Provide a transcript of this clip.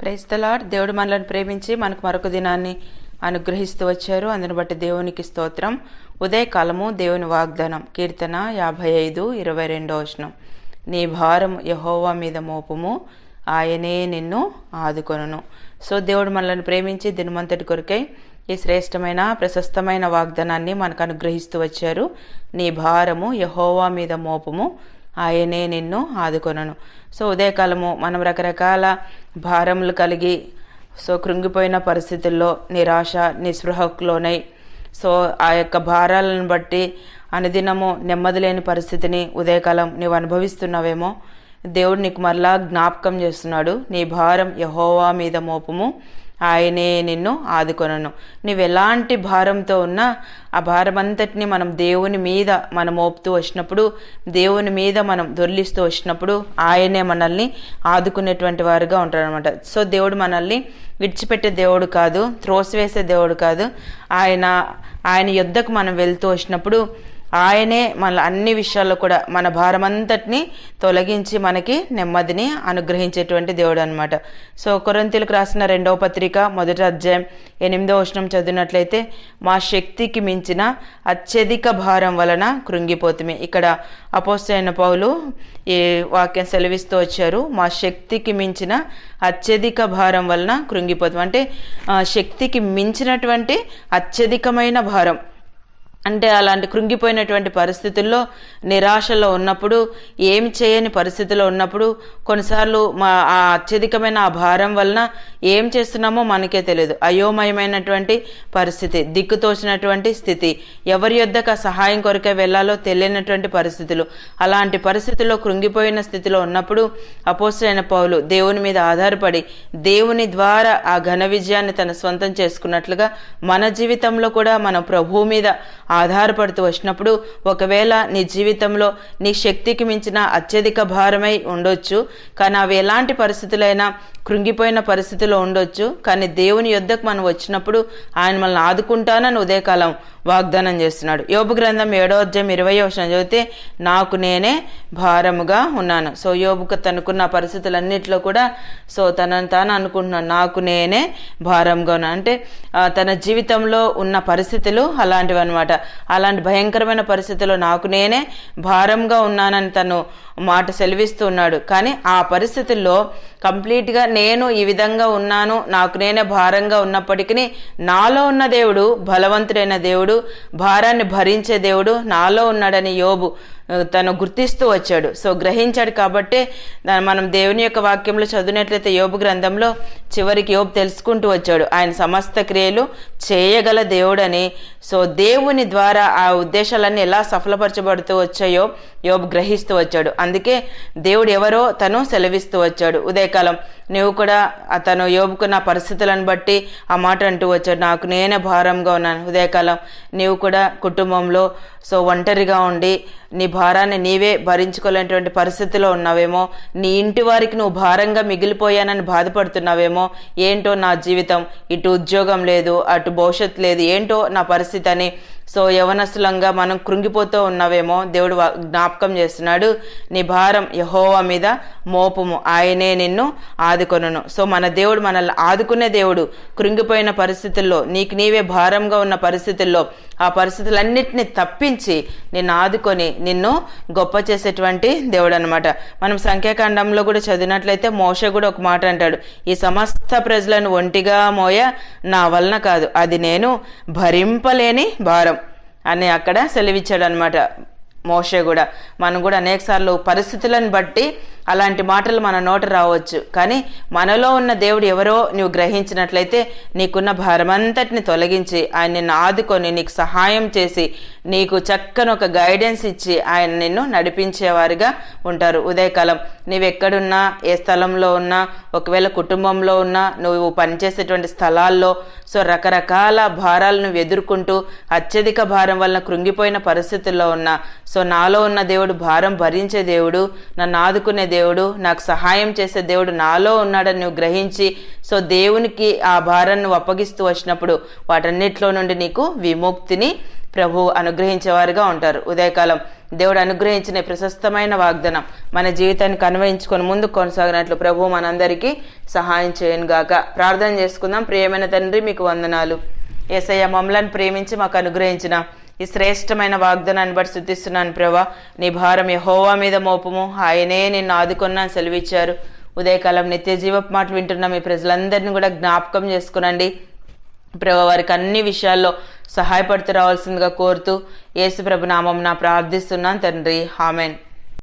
Praise the Lord దేవుడు మనలను ప్రేమించి మనకు మరొక దినాన్ని అనుగ్రహిస్తూ వచ్చారు. అందుని బట్టి దేవునికి స్తోత్రం. ఉదయకాలము దేవుని వాగ్దానం. కీర్తన యాభై ఐదు ఇరవై రెండో వచనం. నీ భారం యహోవా మీద మోపము. ఆయనే నిన్ను ఆదుకొనును. సో దేవుడు మనల్ని ప్రేమించి దినమంతటి కొరకై ఈ శ్రేష్టమైన ప్రశస్తమైన వాగ్దానాన్ని మనకు అనుగ్రహిస్తూ వచ్చారు. నీ భారము యహోవా మీద మోపము. ఆయనే నిన్ను ఆదుకొనను. సో ఉదయకాలము మనం రకరకాల భారములు కలిగి సో కృంగిపోయిన పరిస్థితుల్లో నిరాశ నిస్పృహలోనై సో ఆ యొక్క భారాలను బట్టి అనుదినము నెమ్మది లేని పరిస్థితిని ఉదయకాలం నీవు అనుభవిస్తున్నావేమో దేవుడు నీకు మరలా జ్ఞాపకం చేస్తున్నాడు. నీ భారం యహోవా మీద మోపము. ఆయనే నిన్ను ఆదుకొనను. నువ్వు ఎలాంటి భారంతో ఉన్నా ఆ భారం అంతటిని మనం దేవుని మీద మనం మోపుతూ వచ్చినప్పుడు దేవుని మీద మనం దొర్లిస్తూ వచ్చినప్పుడు ఆయనే మనల్ని ఆదుకునేటువంటి వారుగా ఉంటారనమాట సో దేవుడు మనల్ని విడిచిపెట్టే దేవుడు కాదు త్రోసివేసే దేవుడు కాదు. ఆయన ఆయన యుద్ధకు మనం వెళ్తూ వచ్చినప్పుడు ఆయనే మన అన్ని విషయాల్లో కూడా మన భారమంతటిని తొలగించి మనకి నెమ్మదిని అనుగ్రహించేటువంటి దేవుడు అనమాట సో కొరంతీలకు రాసిన రెండవ పత్రిక మొదటి అధ్యాయం ఎనిమిదో వచనం చదివినట్లయితే మా శక్తికి మించిన అత్యధిక భారం వలన కృంగిపోతుమే. ఇక్కడ అపోస్తైన పౌలు ఈ వాక్యం సెలవిస్తూ వచ్చారు. మా శక్తికి మించిన అత్యధిక భారం వలన కృంగిపోతాం అంటే శక్తికి మించినటువంటి అత్యధికమైన భారం. అంటే అలాంటి కృంగిపోయినటువంటి పరిస్థితుల్లో నిరాశలో ఉన్నప్పుడు ఏమి చేయని పరిస్థితిలో ఉన్నప్పుడు కొన్నిసార్లు మా ఆ అత్యధికమైన ఆ భారం వలన ఏం చేస్తున్నామో మనకే తెలియదు. అయోమయమైనటువంటి పరిస్థితి దిక్కుతోచినటువంటి స్థితి ఎవరి యొద్దకు సహాయం కొరకే వెళ్ళాలో తెలియనటువంటి పరిస్థితులు. అలాంటి పరిస్థితుల్లో కృంగిపోయిన స్థితిలో ఉన్నప్పుడు అపోసైన పౌలు దేవుని మీద ఆధారపడి దేవుని ద్వారా ఆ ఘన విజయాన్ని తన సొంతం చేసుకున్నట్లుగా మన జీవితంలో కూడా మన ప్రభువు మీద ఆధారపడుతూ వచ్చినప్పుడు ఒకవేళ నీ జీవితంలో నీ శక్తికి మించిన అత్యధిక భారమై ఉండొచ్చు. కానీ అవి ఎలాంటి పరిస్థితులైనా కృంగిపోయిన పరిస్థితిలో ఉండొచ్చు కానీ దేవుని యొద్దకు మనం వచ్చినప్పుడు ఆయన మనల్ని ఆదుకుంటానని ఉదయకాలం వాగ్దానం చేస్తున్నాడు. యోబు గ్రంథం ఏడో అధ్యాయం ఇరవై వచనం చదివితే నాకు నేనే భారముగా ఉన్నాను. సో యోబుకు తనకున్న పరిస్థితులన్నింటిలో కూడా సో తనను తాను అనుకుంటున్నాను. నాకు నేనే భారంగా ఉన్నాను. అంటే తన జీవితంలో ఉన్న పరిస్థితులు అలాంటివి అనమాట అలాంటి భయంకరమైన పరిస్థితుల్లో నాకు నేనే భారంగా ఉన్నానని తను మాట సెలవిస్తూ ఉన్నాడు. కానీ ఆ పరిస్థితుల్లో కంప్లీట్గా నేను ఈ విధంగా ఉన్నాను నాకు నేనే భారంగా ఉన్నప్పటికీ నాలో ఉన్న దేవుడు బలవంతుడైన దేవుడు భారాన్ని భరించే దేవుడు నాలో ఉన్నాడని యోబు తను గుర్తిస్తూ వచ్చాడు. సో గ్రహించాడు కాబట్టి మనం దేవుని యొక్క వాక్యంలో చదివినట్లయితే యోబు గ్రంథంలో చివరికి యోబు తెలుసుకుంటూ వచ్చాడు. ఆయన సమస్త క్రియలు చేయగల దేవుడని. సో దేవుని ద్వారా ఆ ఉద్దేశాలన్నీ ఎలా సఫలపరచబడుతూ వచ్చాయో యోబు గ్రహిస్తూ వచ్చాడు. అందుకే దేవుడు ఎవరో తను సెలవిస్తూ వచ్చాడు. ఉదయకాలం నువ్వు కూడా అతను యోబుకున్న పరిస్థితులను బట్టి ఆ మాట అంటూ వచ్చాడు. నాకు నేనే భారంగా ఉన్నాను ఉదయకాలం నీవు కూడా కుటుంబంలో సో ఒంటరిగా ఉండి నీ భారాన్ని నీవే భరించుకోలేనటువంటి పరిస్థితిలో ఉన్నావేమో. నీ ఇంటి వారికి నువ్వు భారంగా మిగిలిపోయానని బాధపడుతున్నావేమో. ఏంటో నా జీవితం. ఇటు ఉద్యోగం లేదు అటు భవిష్యత్తు లేదు. ఏంటో నా పరిస్థితి అని సో యవనస్తులంగా మనం కృంగిపోతూ ఉన్నావేమో దేవుడు జ్ఞాపకం చేస్తున్నాడు నీ భారం యహోవా మీద మోపము ఆయనే నిన్ను ఆదుకొనును. సో మన దేవుడు మనల్ని ఆదుకునే దేవుడు కృంగిపోయిన పరిస్థితుల్లో నీకు నీవే భారంగా ఉన్న పరిస్థితుల్లో ఆ పరిస్థితులన్నిటిని తప్పించి నిన్ను ఆదుకొని నిన్ను గొప్ప చేసేటువంటి దేవుడు అనమాట మనం సంఖ్యాకాండంలో కూడా చదివినట్లయితే మోష కూడా ఒక మాట అంటాడు ఈ సమస్త ప్రజలను ఒంటిగా మోయ నా వలన కాదు అది నేను భరింపలేని భారం. అని అక్కడ సెలవిచ్చాడు అనమాట మోషే కూడా. మనం కూడా అనేకసార్లు పరిస్థితులను బట్టి అలాంటి మాటలు మన నోట రావచ్చు. కానీ మనలో ఉన్న దేవుడు ఎవరో నువ్వు గ్రహించినట్లయితే నీకున్న భారమంతటిని తొలగించి ఆయన నిన్ను ఆదుకొని నీకు సహాయం చేసి నీకు చక్కని ఒక గైడెన్స్ ఇచ్చి ఆయన నిన్ను నడిపించేవారుగా ఉంటారు. ఉదయకాలం నీవెక్కడున్నా ఏ స్థలంలో ఉన్నా ఒకవేళ కుటుంబంలో ఉన్నా నువ్వు పనిచేసేటువంటి స్థలాల్లో సో రకరకాల భారాలను ఎదుర్కొంటూ అత్యధిక భారం వలన కృంగిపోయిన పరిస్థితుల్లో ఉన్నా సో నాలో ఉన్న దేవుడు భారం భరించే దేవుడు నన్ను ఆదుకునే దేవుడు నాకు సహాయం చేసే దేవుడు నాలో ఉన్నాడని నువ్వు గ్రహించి సో దేవునికి ఆ భారాన్ని అప్పగిస్తూ వచ్చినప్పుడు వాటన్నిటిలో నుండి నీకు విముక్తిని ప్రభు అనుగ్రహించేవారుగా ఉంటారు. ఉదయకాలం దేవుడు అనుగ్రహించిన ప్రశస్తమైన వాగ్దానం మన జీవితానికి అన్వయించుకొని ముందు కొనసాగినట్లు ప్రభు మనందరికీ సహాయం చేయను గాక. ప్రార్థన చేసుకుందాం. ప్రియమైన తండ్రి మీకు వందనాలు. ఏసయ్య మమ్మలను ప్రేమించి మాకు అనుగ్రహించిన ఈ శ్రేష్టమైన వాగ్దానాన్ని బట్టి శుద్ధిస్తున్నాను ప్రభా. నీ భారం యహోవా మీద మోపము. ఆయనే నిన్ను ఆదుకున్నాను సెలవిచ్చారు. ఉదయకాలం నిత్య జీవపు మాటలు వింటున్న మీ ప్రజలందరినీ కూడా జ్ఞాపకం చేసుకునండి. ప్రభు వారికి అన్ని విషయాల్లో సహాయపడుతూ రావాల్సిందిగా కోరుతూ యేసు ప్రభు నామం నా ప్రార్థిస్తున్నాను తండ్రి. హామెన్